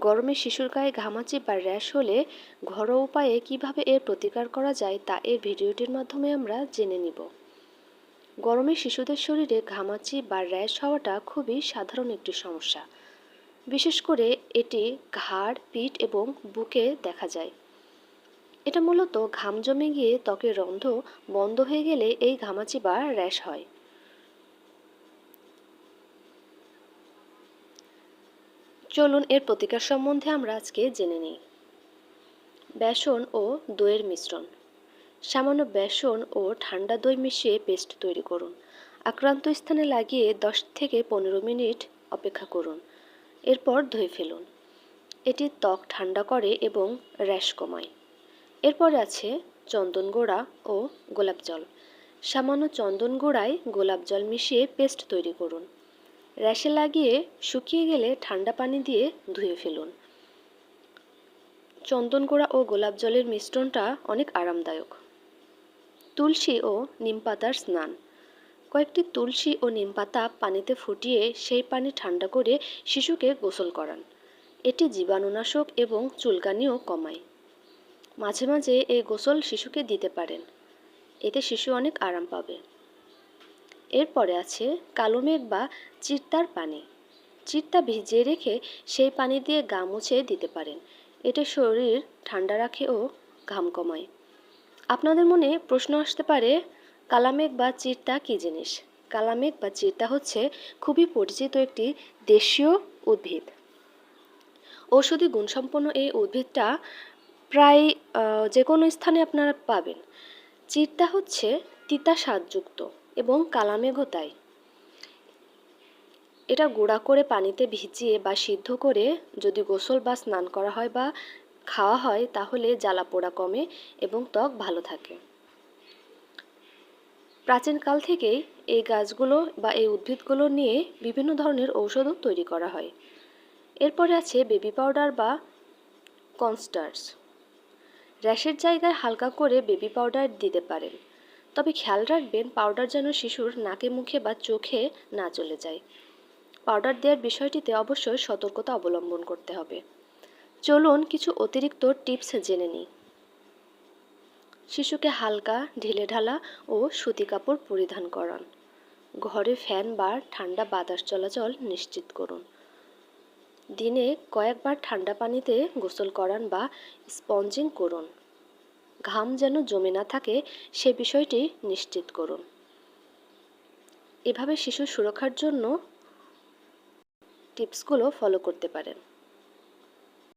গরমে শিশুর গায়ে ঘামাচি বা র্যাশ হলে ঘরোয়া উপায়ে কীভাবে এর প্রতিকার করা যায় তা এই ভিডিওটির মাধ্যমে আমরা জেনে নিব। গরমে শিশুদের শরীরে ঘামাচি বা র্যাশ হওয়াটা খুবই সাধারণ একটি সমস্যা। বিশেষ করে এটি ঘাড়, পিঠ এবং বুকে দেখা যায়। এটা মূলত ঘাম জমে গিয়ে ত্বকের রন্ধ বন্ধ হয়ে গেলে এই ঘামাচি বা র্যাশ হয়। চলুন এর প্রতিকার সম্বন্ধে আমরা আজকে জেনে নিই। বেসন ও দইয়ের মিশ্রণ। সামান্য বেসন ও ঠান্ডা দই মিশিয়ে পেস্ট তৈরি করুন। আক্রান্ত স্থানে লাগিয়ে দশ থেকে পনেরো মিনিট অপেক্ষা করুন। এরপর ধুয়ে ফেলুন। এটি ত্বক ঠান্ডা করে এবং র্যাশ কমায়। এরপর আছে চন্দন গুঁড়া ও গোলাপ জল। সামান্য চন্দন গুঁড়ায় গোলাপ জল মিশিয়ে পেস্ট তৈরি করুন। র্যাশে লাগিয়ে শুকিয়ে গেলে ঠান্ডা পানি দিয়ে ধুয়ে ফেলুন। চন্দন গুঁড়া ও গোলাপ জলের মিশ্রণটা অনেক আরামদায়ক। তুলসী ও নিম পাতার স্নান। কয়েকটি তুলসী ও নিম পাতা পানিতে ফুটিয়ে সেই পানি ঠান্ডা করে শিশুকে গোসল করান। এটি জীবাণুনাশক এবং চুলকানিও কমায়। মাঝে মাঝে এই গোসল শিশুকে দিতে পারেন। এতে শিশু অনেক আরাম পাবে। এরপরে আছে কালো মেঘ বা চিত্তার পানি। চিত্তা ভিজিয়ে রেখে সেই পানি দিয়ে গা মুছে দিতে পারেন। এটা শরীর ঠান্ডা রাখে ও ঘাম কমায়। আপনাদের মনে প্রশ্ন আসতে পারে কালামেঘ বা চিরতা কী জিনিস? কালামেঘ বা চিরতা হচ্ছে খুবই পরিচিত একটি দেশীয় উদ্ভিদ। ঔষধি গুণসম্পন্ন এই উদ্ভিদটা প্রায় যে কোনো স্থানে আপনারা পাবেন। চিরতা হচ্ছে তিতা স্বাদযুক্ত এবং কালামেঘও তাই এটা গুঁড়া করে পানিতে ভিজিয়ে বা সিদ্ধ করে যদি গোসল বা স্নান করা হয় বা খাওয়া হয়, তাহলে জ্বালা পোড়া কমে এবং ত্বক ভালো থাকে। প্রাচীনকাল থেকেই এই গাছগুলো বা এই উদ্ভিদগুলো নিয়ে বিভিন্ন ধরনের ঔষধও তৈরি করা হয়। এরপরে আছে বেবি পাউডার বা কনস্টার্স র্যাশের জায়গায় হালকা করে বেবি পাউডার দিতে পারেন। তবে খেয়াল রাখবেন পাউডার যেন শিশুর নাকে, মুখে বা চোখে না চলে যায়। পাউডার দেওয়ার বিষয়টিতে অবশ্যই সতর্কতা অবলম্বন করতে হবে। চলুন কিছু অতিরিক্ত টিপস জেনে নিই। শিশুকে হালকা ঢিলে ঢালা ও সুতি কাপড় পরিধান করান। ঘরে ফ্যান বা ঠান্ডা বাতাস চলাচল নিশ্চিত করুন। দিনে কয়েকবার ঠান্ডা পানিতে গোসল করান বা স্পঞ্জিং করুন। ঘাম যেন জমে না থাকে, সে বিষয়টি নিশ্চিত করুন। এভাবে শিশু সুরক্ষার জন্য টিপসগুলো ফলো করতে পারেন।